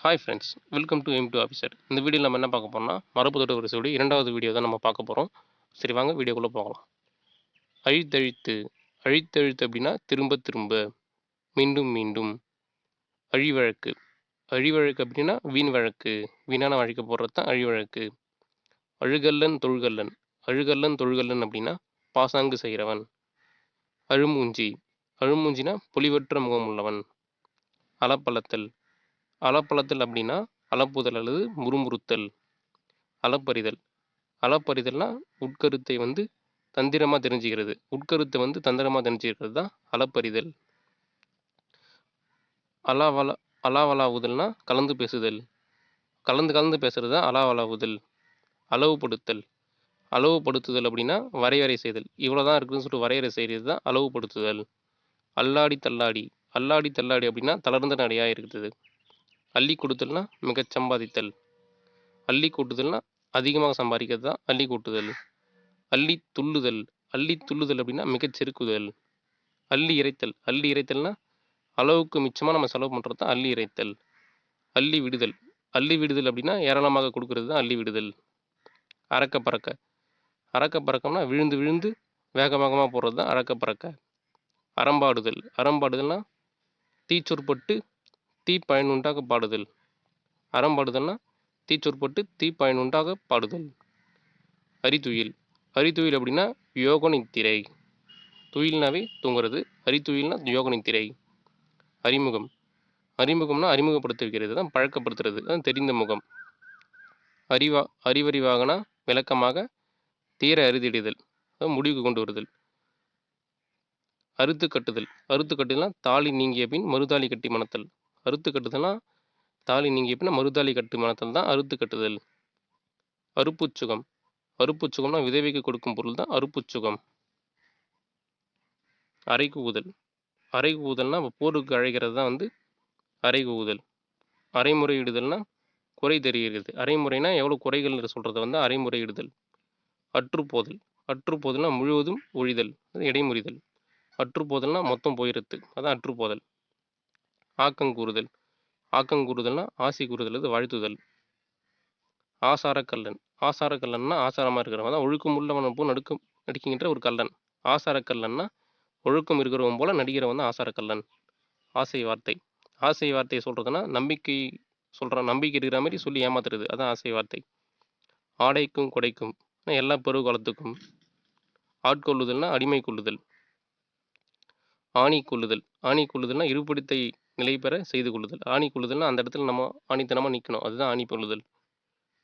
Hi friends welcome to M two officer இந்த வீடியோவில் நம்ம என்ன பார்க்க போகிறோம்னா மரபு தொட்டு வரிசையோட இரண்டாவது வீடியோ தான் நம்ம பார்க்க போகிறோம் சரி வாங்க வீடியோக்குள்ளே போகலாம். அழித்தழித்து அழித்தழுத்து அப்படின்னா திரும்ப திரும்ப மீண்டும் மீண்டும். அழிவழக்கு அழிவழக்கு அப்படின்னா வீண் வழக்கு வீணான வழக்கு போடுறது தான் அழிவழக்கு. அழுகல்லன் தொழுகல்லன் அழுகல்லன் தொழுகல்லன் அப்படின்னா பாசாங்கு செய்கிறவன் அழுமூஞ்சி அழுமூஞ்சினா பொலிவற்ற முகம் உள்ளவன் அலப்பலத்தல் அலப்பலத்தல் அப்படின்னா அலப்புதல் அல்லது முறுமுறுத்தல். அலப்பறிதல் அலப்பறிதல்னா உட்கருத்தை வந்து தந்திரமாக தெரிஞ்சுக்கிறது. உட்கருத்தை வந்து தந்திரமாக தெரிஞ்சுக்கிறது தான் அலப்பறிதல் அலாவலா அலாவலாவுதல்னா கலந்து பேசுதல். கலந்து கலந்து பேசுகிறது தான் அலாவலாவுதல். அளவுபடுத்தல். அளவுபடுத்துதல் அப்படின்னா வரையறை செய்தல். இவ்வளோ தான் இருக்குதுன்னு சொல்லிட்டு வரையறை செய்கிறது தான் அளவுபடுத்துதல். அல்லாடி தள்ளாடி. அல்லாடி தள்ளாடி அப்படின்னா தளர்ந்த நடையாக இருக்குது அள்ளி கொடுத்தல்னா மிகச் சம்பாதித்தல். அள்ளி கூட்டுதல்னா அதிகமாக சம்பாதிக்கிறது தான் அள்ளி கூட்டுதல். அள்ளி துள்ளுதல். அள்ளி துள்ளுதல் அப்படின்னா மிகச் செருக்குதல். அள்ளி இறைத்தல். அள்ளி இறைத்தல்னா அளவுக்கு மிச்சமாக நம்ம செலவு பண்ணுறது தான் அள்ளி இறைத்தல். அள்ளி விடுதல். அள்ளி விடுதல் அப்படின்னா ஏராளமாக கொடுக்கறது தான் அள்ளி விடுதல். அறக்க பறக்க அறக்க பறக்கம்னா விழுந்து விழுந்து வேக வேகமாக போடுறது தான் அறக்க பறக்க அறம்பாடுதல். அறம்பாடுதல்னா தீச்சொற்பட்டு தீ பயனுண்டாக பாடுதல். அறம் பாடுதல்னா தீச்சொற்பட்டு தீ பயனுண்டாக பாடுதல். அரித்துயில். அரித்துயில் அப்படின்னா யோகனித்திரை. துயில்னாவே தூங்குறது. அரித்துயில்னா யோகனித்திரை. அறிமுகம். அறிமுகம்னா அறிமுகப்படுத்த வைக்கிறது தான் பழக்கப்படுத்துறது. தான் தெரிந்த முகம். அறிவா அறிவறிவாகனா விளக்கமாக தீர அறுதிடுதல் முடிவுக்கு கொண்டு வருதல். அறுத்து கட்டுதல். அறுத்து கட்டுதல்னா தாலி நீங்கிய பின் மறுதாலி கட்டி மணத்தல். அறுத்து கட்டுதல்னா தாலி நீங்கள் எப்படின்னா மறுதாலி கட்டுமானத்தில் தான் அறுத்து கட்டுதல். அறுப்புச்சுகம். அறுப்புச்சுகம்னா விதவைக்கு கொடுக்கும் பொருள் தான் அறுப்புச்சுகம். அரைக்கூதல் அரைக்கூதல்னா போருக்கு அழைக்கிறது தான் வந்து அரைக்கூதல் அரைமுறையிடுதல்னா குறை தெரிகிறது. அரைமுறைனா எவ்வளோ குறைகள் சொல்கிறத வந்து அரைமுறையிடுதல். அற்றுப்போதல். அற்றுப்போதல்னா முழுவதும் ஒழிதல். இடைமுறிதல். அற்றுப்போதல்னா மொத்தம் போயிடுறது அதான் அற்றுப்போதல். ஆக்கங்கூறுதல் ஆக்கங்கூறுதல்னா ஆசி கூறுதல் அது வாழ்த்துதல். ஆசாரக்கல்லன் ஆசாரக்கல்லன்னா ஆசாரமாக இருக்கிறவன் தான். ஒழுக்கம் உள்ளவன் போல் நடுக்கம் நடிக்கின்ற ஒரு கல்லன் ஆசாரக்கல்லன்னா ஒழுக்கம் இருக்கிறவன் போல் நடிக்கிறவன் தான் ஆசாரக்கல்லன் ஆசை வார்த்தை. ஆசை வார்த்தையை சொல்கிறதுனா நம்பிக்கை சொல்கிற நம்பிக்கை இருக்கிற மாதிரி சொல்லி ஏமாத்துறது. அதான் ஆசை வார்த்தை. ஆடைக்கும் கொடைக்கும். எல்லா பருவ காலத்துக்கும். ஆட்கொள்ளுதல்னா அடிமை கொள்ளுதல். ஆணி கொள்ளுதல். ஆணி கொள்ளுதல்னா இருப்பிடத்தை நிலை பெற செய்து கொள்ளுதல். ஆணி கொள்ளுதல்னா அந்த இடத்துல நம்ம ஆணித்தனமாக நிற்கணும் அதுதான் ஆணி கொள்ளுதல்.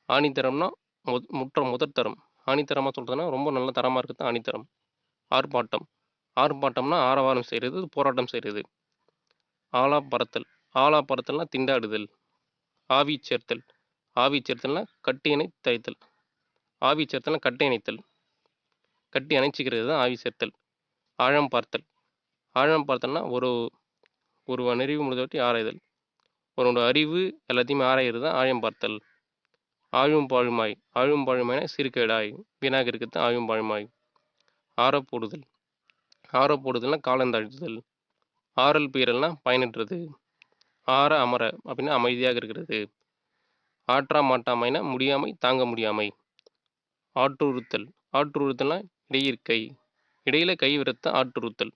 ஆணித்தரம்னா மு முற்ற முதற்தரம் ஆணித்தரமாக சொல்கிறதுனா ரொம்ப நல்ல தரமாக இருக்கிறது ஆணித்தரம். ஆர்ப்பாட்டம். ஆர்ப்பாட்டம்னா ஆரவாரம் செய்கிறது போராட்டம் செய்கிறது ஆலா பறத்தல் ஆலா பறத்தல்னா திண்டாடுதல். ஆவி சேர்த்தல். ஆவி சேர்த்தல்னா கட்டியணை தைத்தல் ஆவி சேர்த்தல்னா கட்டை இணைத்தல் கட்டி அணைச்சிக்கிறது தான் ஆவி சேர்த்தல். ஆழம் பார்த்தல். ஆழம் பார்த்தல்னா ஒரு ஒரு அறிவு முடிந்தவற்றை ஆராய்தல். ஒருவனோட அறிவு எல்லாத்தையுமே ஆராயிறது தான் ஆழம் பார்த்தல். ஆழும் பாழுமாய். ஆழும் பாழுமாய்னா சிறுகேடாய். வீணாக இருக்கிறது ஆழும் பாழுமாய் ஆறப்போடுதல் ஆறப்போடுதல்னா காலந்தாழ்த்துதல் ஆறல் பீரல்னா பயனற்றது. ஆற அமர அப்படின்னா அமைதியாக இருக்கிறது. ஆற்றா மாட்டாமைனா முடியாமை தாங்க முடியாமை. ஆற்றுறுத்தல். ஆற்றுறுத்தல்னா இடையிற்கை இடையில கை விரத்த ஆற்றுறுத்தல்.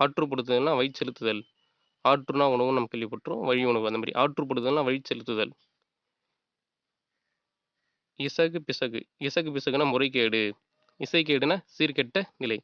ஆற்றுப்படுத்துதல்னா வழி செலுத்துதல். ஆற்றுனா உணவு நம்ம கேள்விப்பட்டோம் வழி உணவு அந்த மாதிரி ஆற்றுப்படுதல்னா வழி செலுத்துதல். இசகு பிசகு. இசகு பிசகுனா முறைகேடு. இசைக்கேடுனா சீர்கெட்ட நிலை.